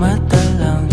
mata lang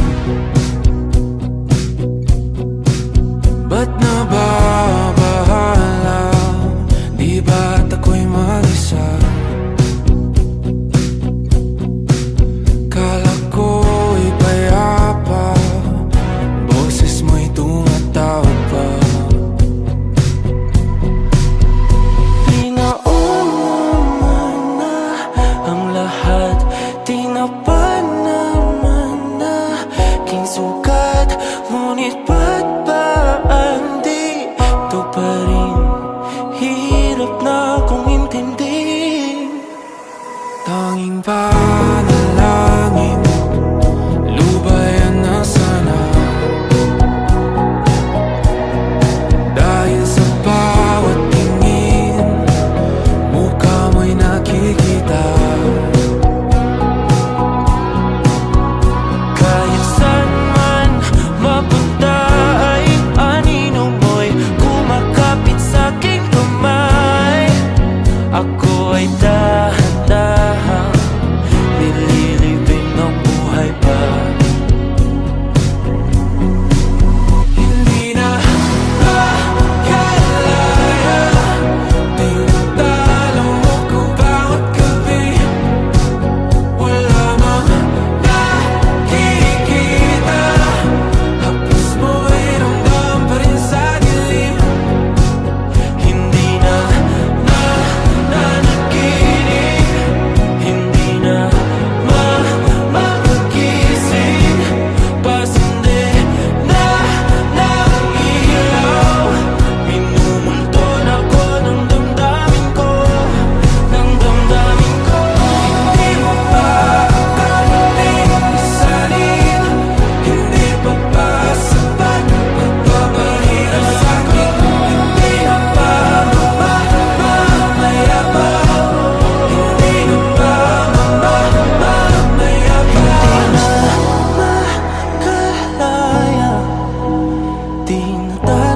sukat Ngunit pa natin tayo